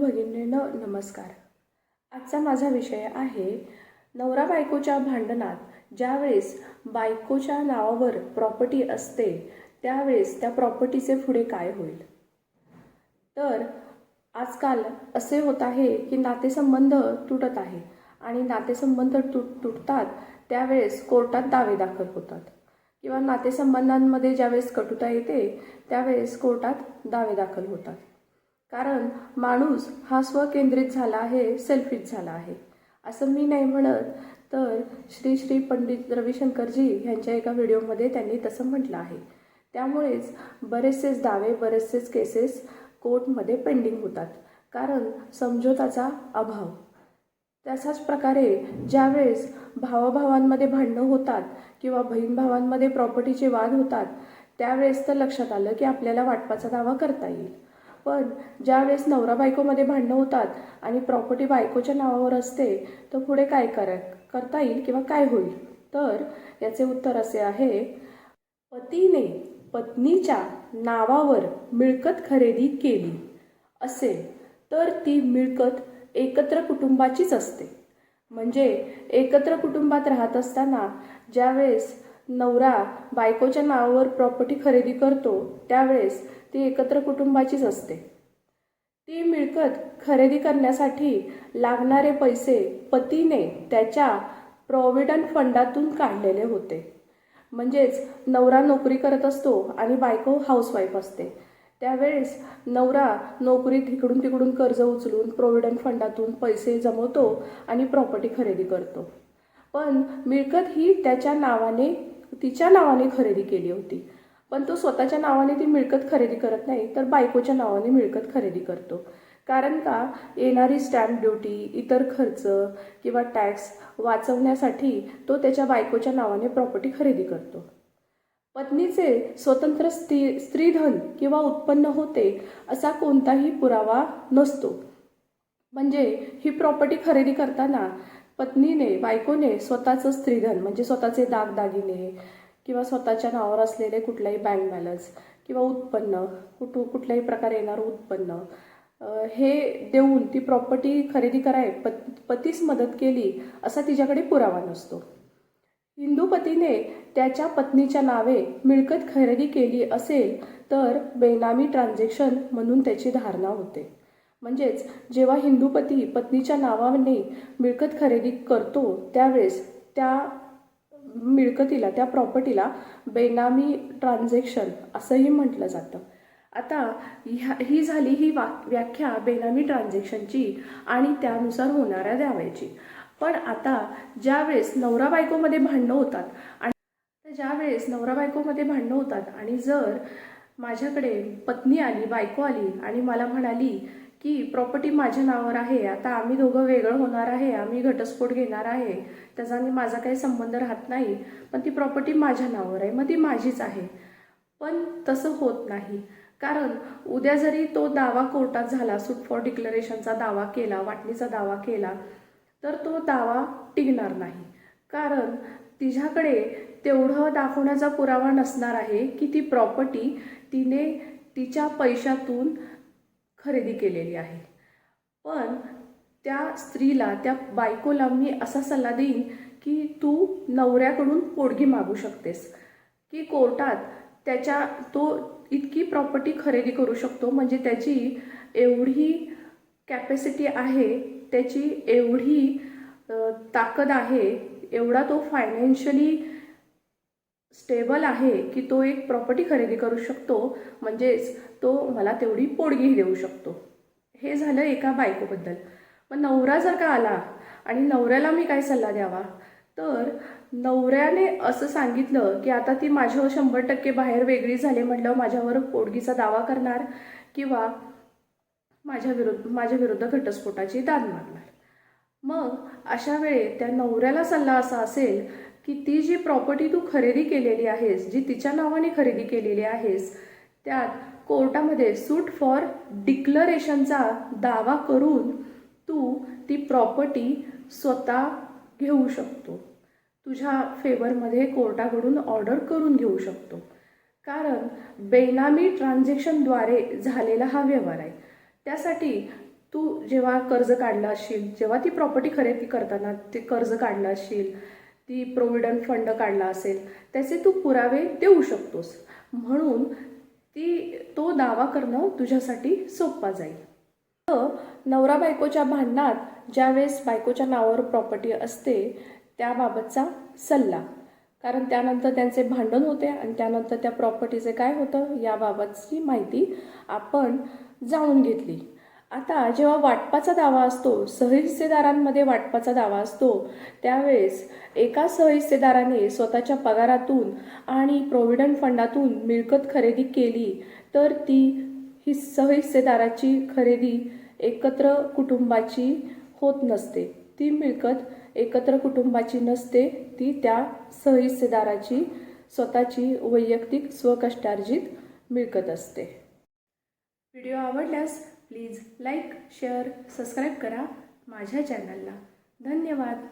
भगिनींनो नमस्कार. आजचा माझा विषय आहे नवरा बायकोच्या भांडणात. ज्यावेळेस बायकोच्या नावावर प्रॉपर्टी असते त्यावेळेस त्या प्रॉपर्टीचे पुढे काय होईल? तर आजकाल असे होत आहे की नातेसंबंध तुटत आहे आणि नातेसंबंध तुट तुटतात त्यावेळेस कोर्टात दावे दाखल होतात. किंवा नातेसंबंधांमध्ये ज्यावेळेस कटुता येते त्यावेळेस कोर्टात दावे दाखल होतात. कारण माणूस हा स्वकेंद्रित झाला आहे सेल्फिश झाला आहे. असं मी नाही म्हणत. तर श्री श्री पंडित रविशंकरजी यांच्या एका व्हिडिओमध्ये त्यांनी तसं म्हटलं आहे. त्यामुळेच बरेचसेच दावे बरेचसेच केसेस कोर्टमध्ये पेंडिंग होतात. कारण समझोताचा अभाव. तशाच प्रकारे ज्यावेळेस भावाभावांमध्ये भांडणं होतात किंवा बहीण भावांमध्ये प्रॉपर्टीचे वाद होतात त्यावेळेस तर लक्षात आलं की आपल्याला वाटपाचा दावा करता येईल. पण ज्यावेळेस नवरा बायकोमध्ये भांडणं होतात आणि प्रॉपर्टी बायकोच्या नावावर असते तर पुढे काय करा करता येईल किंवा काय होईल? तर याचे उत्तर असे आहे पतीने पत्नीच्या नावावर मिळकत खरेदी केली असेल तर ती मिळकत एकत्र कुटुंबाचीच असते. म्हणजे एकत्र कुटुंबात राहत असताना ज्यावेळेस नवरा बायकोच्या नावावर प्रॉपर्टी खरेदी करतो त्यावेळेस ती एकत्र कुटुंबाचीच असते. ती मिळकत खरेदी करण्यासाठी लागणारे पैसे पतीने त्याच्या प्रॉव्हिडंट फंडातून काढलेले होते. म्हणजेच नवरा नोकरी करत असतो आणि बायको हाऊसवाईफ असते. त्यावेळेस नवरा नोकरीत इकडून तिकडून कर्ज उचलून प्रोव्हिडंट फंडातून पैसे जमवतो आणि प्रॉपर्टी खरेदी करतो. पण मिळकत ही त्याच्या नावाने तिच्या नावाने खरेदी केली होती. पण तो स्वतःच्या नावाने ती मिळकत खरेदी करत नाही तर बायकोच्या नावाने मिळकत खरेदी करतो. कारण का? येणारी स्टॅम्प ड्युटी इतर खर्च किंवा टॅक्स वाचवण्यासाठी तो त्याच्या बायकोच्या नावाने प्रॉपर्टी खरेदी करतो. पत्नीचे स्वतंत्र स्त्री स्त्रीधन किंवा उत्पन्न होते असा कोणताही पुरावा नसतो. म्हणजे ही प्रॉपर्टी खरेदी करताना पत्नीने बायकोने स्वतःचं स्त्रीधन म्हणजे स्वतःचे दागदागिने किंवा स्वतःच्या नावावर असलेले कुठलाही बँक बॅलन्स किंवा उत्पन्न कुठू कुठल्याही प्रकारे येणारं उत्पन्न हे देऊन ती प्रॉपर्टी खरेदी कराय पत पतीस मदत केली असा तिच्याकडे पुरावा नसतो. हिंदू पतीने त्याच्या पत्नीच्या नावे मिळकत खरेदी केली असेल तर बेनामी ट्रान्झॅक्शन म्हणून त्याची धारणा होते. म्हणजेच जेव्हा हिंदू पती पत्नीच्या नावाने मिळकत खरेदी करतो त्यावेळेस त्या मिळकतीला त्या प्रॉपर्टीला बेनामी ट्रान्झॅक्शन असंही म्हटलं जातं. आता ह्या ही झाली ही वा व्याख्या बेनामी ट्रान्झॅक्शनची आणि त्यानुसार होणाऱ्या द्याव्याची. पण आता ज्यावेळेस नवरा बायकोमध्ये भांडणं होतात आणि ज्यावेळेस नवरा बायकोमध्ये भांडणं होतात आणि जर माझ्याकडे पत्नी आली बायको आली आणि मला म्हणाली की प्रॉपर्टी माझ्या नावावर आहे आता आम्ही दोघं वेगळं होणार आहे आम्ही घटस्फोट घेणार आहे त्याचा आणि माझा काही संबंध राहत नाही पण ती प्रॉपर्टी माझ्या नावावर आहे मग ती माझीच आहे. पण तसं होत नाही. कारण उद्या जरी तो दावा कोर्टात झाला सूट फॉर डिक्लरेशनचा दावा केला वाटणीचा दावा केला तर तो दावा टिकणार नाही. कारण तिच्याकडे तेवढं दाखवण्याचा पुरावा नसणार आहे की ती प्रॉपर्टी तिने तिच्या पैशातून खरेदी केलेली आहे. पण त्या स्त्रीला त्या बायकोला मी असा सल्ला देईन की तू नवऱ्याकडून पोडगी मागू शकतेस. की कोर्टात त्याच्या तो इतकी प्रॉपर्टी खरेदी करू शकतो. म्हणजे त्याची एवढी कॅपॅसिटी आहे त्याची एवढी ताकद आहे एवढा तो फायनान्शियली स्टेबल आहे की तो एक प्रॉपर्टी खरेदी करू शकतो म्हणजेच तो मला तेवढी पोडगी देऊ शकतो. हे झालं एका बायकोबद्दल. मग नवरा जर का आला आणि नवऱ्याला मी काय सल्ला द्यावा? तर नवऱ्याने असं सांगितलं की आता ती माझ्यावर शंभर टक्के बाहेर वेगळी झाली म्हटल्यावर माझ्यावर पोडगीचा दावा करणार किंवा माझ्या विरुद्ध माझ्या विरुद्ध घटस्फोटाची दाद मागणार. मग अशा वेळेत त्या नवऱ्याला सल्ला असा असेल की ती जी प्रॉपर्टी तू खरेदी केलेली आहेस जी तिच्या नावाने खरेदी केलेली आहेस त्यात कोर्टामध्ये सूट फॉर डिक्लरेशनचा दावा करून तू ती प्रॉपर्टी स्वतः घेऊ शकतो. तुझ्या फेवरमध्ये कोर्टाकडून ऑर्डर करून घेऊ शकतो. कारण बेनामी ट्रान्झॅक्शनद्वारे झालेला हा व्यवहार आहे. त्यासाठी तू जेव्हा कर्ज काढला असशील जेव्हा ती प्रॉपर्टी खरेदी करताना ते कर्ज काढलं असशील ती प्रोव्हिडंट फंड काढला असेल त्याचे तू पुरावे देऊ शकतोस. म्हणून ती तो दावा करणं तुझ्यासाठी सोपा जाईल. तर नवरा बायकोच्या भांडणात ज्यावेळेस बायकोच्या नावावर प्रॉपर्टी असते त्याबाबतचा सल्ला. कारण त्यानंतर त्यांचे भांडण होते आणि त्यानंतर त्या प्रॉपर्टीचे काय होतं याबाबतची माहिती आपण जाणून घेतली. आता जेव्हा वाटपाचा दावा असतो सहहिस्सेदारांमध्ये वाटपाचा दावा असतो त्यावेळेस एका सहहिस्सेदाराने स्वतःच्या पगारातून आणि प्रोव्हिडंट फंडातून मिळकत खरेदी केली तर ती ही सहहिस्सेदाराची खरेदी एकत्र कुटुंबाची होत नसते. ती मिळकत एकत्र कुटुंबाची नसते ती त्या सहहिस्सेदाराची स्वतःची वैयक्तिक स्वकष्टार्जित मिळकत असते. व्हिडिओ आवडल्यास प्लीज लाईक शेअर सबस्क्राईब करा माझ्या चॅनलला. धन्यवाद.